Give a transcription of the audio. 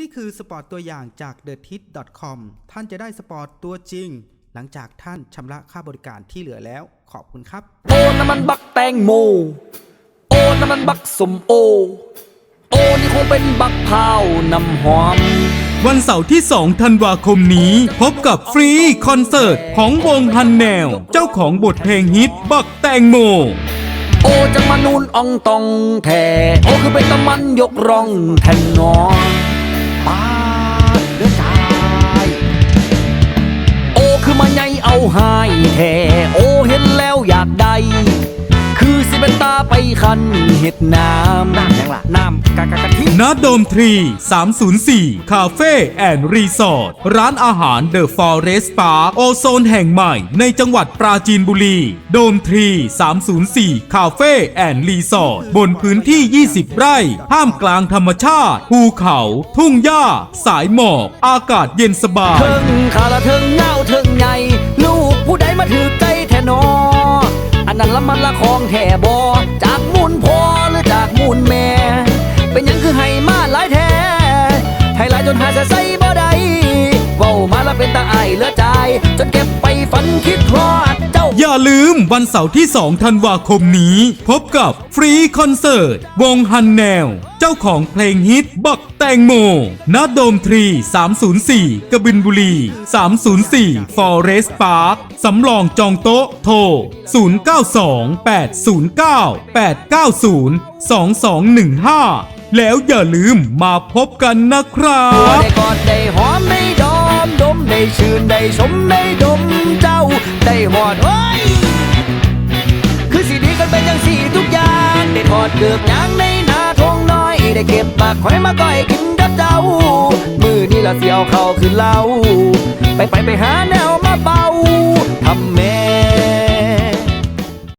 นี่คือสปอร์ตตัวอย่างจาก t h e t i t c o m ท่านจะได้สปอร์ตตัวจริง หลังจากท่านชำระค่าบริการที่เหลือแล้ว ขอบคุณครับ โอ้น้ำมันบักแตงโม โอ้น้ำมันบักสมโอ โอ้นี่คงเป็นบักพร้าวน้ำหอม วันเสาร์ที่ 2 ธันวาคมนี้ พบกับฟรีคอนเสิร์ตของวงฮันแนว เจ้าของบทเพลงฮิตบักแตงโม โอ้จังมานูนอองตองแท้โอ้คือเป็นตะมันยกร่องแทนนอป้ แท้โอ้เห็นแล้วอยากได้ คือสิเป็นตาไปคันเห็ดน้ำน้ำยังล่ะน้ำกะกะกะทิณโดมทรี 304 คาเฟ่แอนด์รีสอร์ท ร้านอาหารเดอะฟอเรสต์ปาร์คโอโซนแห่งใหม่ในจังหวัดปราจีนบุรี โดมทรี 304 คาเฟ่แอนด์รีสอร์ท บนพื้นที่ 20 ไร่ท่ามกลางธรรมชาติ ภูเขา ทุ่งหญ้า สายหมอก อากาศเย็นสบายเทิงขาละเทิงเงา ละมันละของแท่บอจากมูลพ่อหรือจากมูลแม่ เป็นยังคือให้มาหลายแท้ให้หลายจนหาจะใส่บ่ได้เว้ามาแล้วเป็นตาไอายเหลือใจ จนเก็บไปฝันคิดฮอย อย่าลืมวันเสาร์ที่ 2 ธันวาคมนี้ พบกับฟรีคอนเสิร์ต วงฮันแนว เจ้าของเพลงฮิตบักแตงโมณโดมทรี 304 กบินบุรี 304 Forest Park สำรองจองโต๊ะโทร 092809 890 2215 แล้วอย่าลืมมาพบกันนะครับ อดได้หอมดมได้ชื่นได้สมได้ดมเจ้าได้หอดโอ้ยคือสีดีกันเป็นอย่างสี่ทุกอย่างได้ทอดเกือบยางในนาทงน้อย ได้เก็บปากหอยมาก้อยกินกับเจ้า มือนี่ละเสียวเข้าคือเล่าไปไปไปหาแนวมาเบาทำแม่